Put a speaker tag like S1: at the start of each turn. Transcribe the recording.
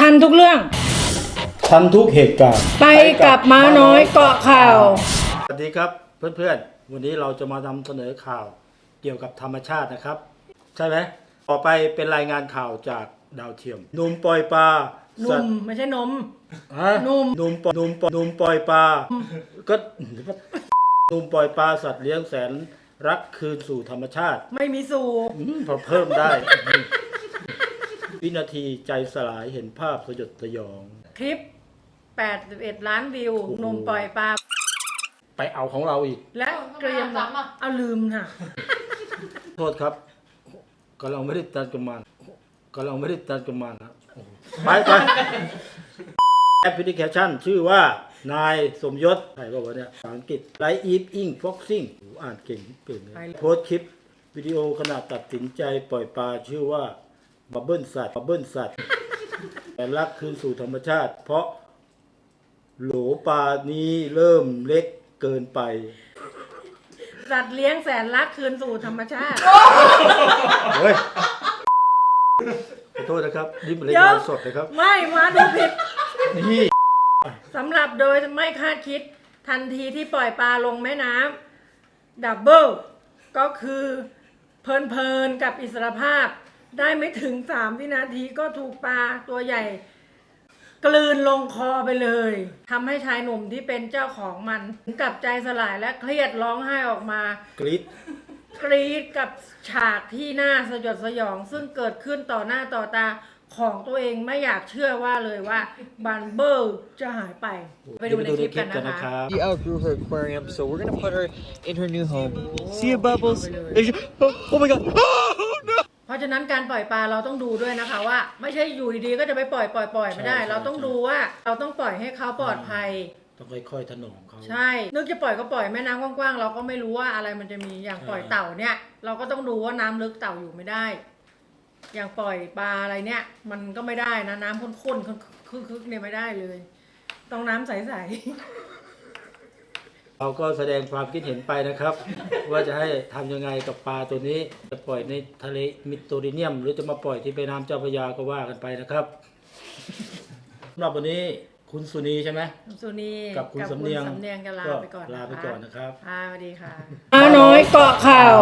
S1: ทันทุกเรื่อง
S2: ทันทุกเหตุการณ์
S1: ไปกับม้าน้อยเกาะข่าว
S2: สวัสดีครับเพื่อนๆ วันนี้เราจะมานำเสนอข่าวเกี่ยวกับธรรมชาตินะครับ ใช่ไหมต่อไปเป็นรายงานข่าวจากดาวเทียมหนุ่มปล่อยปลา
S1: ห
S2: สั
S1: นุ่
S2: ต
S1: ม
S2: ว์
S1: ไม่ใช่นม
S2: ฮะ
S1: หนุ่ม
S2: หนุ่มปล่อยหนุ่มปล่อยหนุ่มปล่อยปลาก็หนุ่มปล่อยปลาสัตว์เลี้ยงแสนรักคืนสู่ธรรมชาติ
S1: ไม่มีสู
S2: อืมพอเพิ่มได้ วินาทีใจสลายเห็นภาพสยดสยอง
S1: คลิป 81 ล้านวิว
S2: โอ้โห
S1: หนุ่มปล่อยปลา
S2: ไปเอาของเราอีก
S1: และเตรียม
S3: ทำไมอะซ้ำอะ
S1: เอาลืมค่ะ
S2: โทษครับ ก็เราไม่ได้ตัดกันมาก็เราไม่ได้ตัดกันมานะโอ้โหไปไปแอปพลิเคชันชื่อว่า นายสมยศใครบอกว่าเนี่ยภาษาอังกฤษไลฟ์อีฟอิงฟ็อกซิ่งอ่านเก่งเก่งเลย
S1: ไปเลย
S2: โพสต์คลิป วิดีโอขณะตัดสินใจปล่อยปลาชื่อว่า บับเบิลสัตว์บับเบิลสัตว์แต่รักคืนสู่ธรรมชาติ เพราะโหลปลานี้เริ่มเล็กเกินไป
S1: สัตว์เลี้ยงแสนรักคืนสู่ธรรมชาติ
S2: เฮ้ย ขอโทษนะครับ นี่เป็นราย
S1: เดี๋ยว
S2: การสดนะครับ
S1: ไม่มาดูผิด
S2: นี่
S1: สำหรับโดยไม่คาดคิดทันทีที่ปล่อยปลาลงแม่น้ำดับเบิลก็คือเพลินๆกับอิสรภาพ ได้ไม่ถึง3วินาทีก็ถูกปลาตัวใหญ่ กลืนลงคอไปเลยทำให้ชายหนุ่มที่เป็นเจ้าของมันถึงกับใจสลายและเครียดร้องไห้ออกมา
S2: กรีด
S1: กรีดกับฉากที่น่าสยดสยอง ซึ่งเกิดขึ้นต่อหน้าต่อตาของตัวเองไม่อยากเชื่อว่าเลยว่าบันเบิลจะหายไป ไปดูในคลิปกันนะคะ
S2: รับ
S4: She outgrew her aquarium, so we're gonna put her in her new home. See ya, Bubbles? There's your- oh, oh my god! Oh no!
S1: เพราะฉะนั้นการปล่อยปลาเราต้องดูด้วยนะคะว่า ไม่ใช่อยู่ดีๆก็จะไปปล่อยปล่อยปล่อยไม่ได้
S2: ใช่ใช่
S1: เราต้องดูว่าเราต้องปล่อยให้เขาปลอดภัย
S2: ต้องค่อยๆถนอมเขา
S1: ใช่ นึกจะปล่อยก็ปล่อยแม่น้ำกว้างๆ เราก็ไม่รู้ว่าอะไรมันจะมีอย่างปล่อย
S2: ใช่
S1: เต่าเนี่ย เราก็ต้องดูว่าน้ำลึกเต่าอยู่ไม่ได้ อย่างปล่อยปลาอะไรเนี่ย มันก็ไม่ได้นะน้ำข้นๆคึกๆเนี่ยไม่ได้เลย ต้องน้ำใส
S2: เราก็แสดงความคิดเห็นไปนะครับ ว่าจะให้ทำยังไงกับปลาตัวนี้ จะปล่อยในทะเลมิดเตอร์เรเนียม หรือจะมาปล่อยที่แม่น้ำเจ้าพระยาก็ว่ากันไปนะครับสำหรับวันนี้คุณสุนีใช่ไหม
S1: ๆสุนี
S2: กับคุณสำเนียง
S1: สำเนียงกันลาไปก่อน
S2: ลาไปก่อนนะครับ
S1: ค่ะสวัสดีค่ะ
S5: ม้าน้อยเกาะข่าว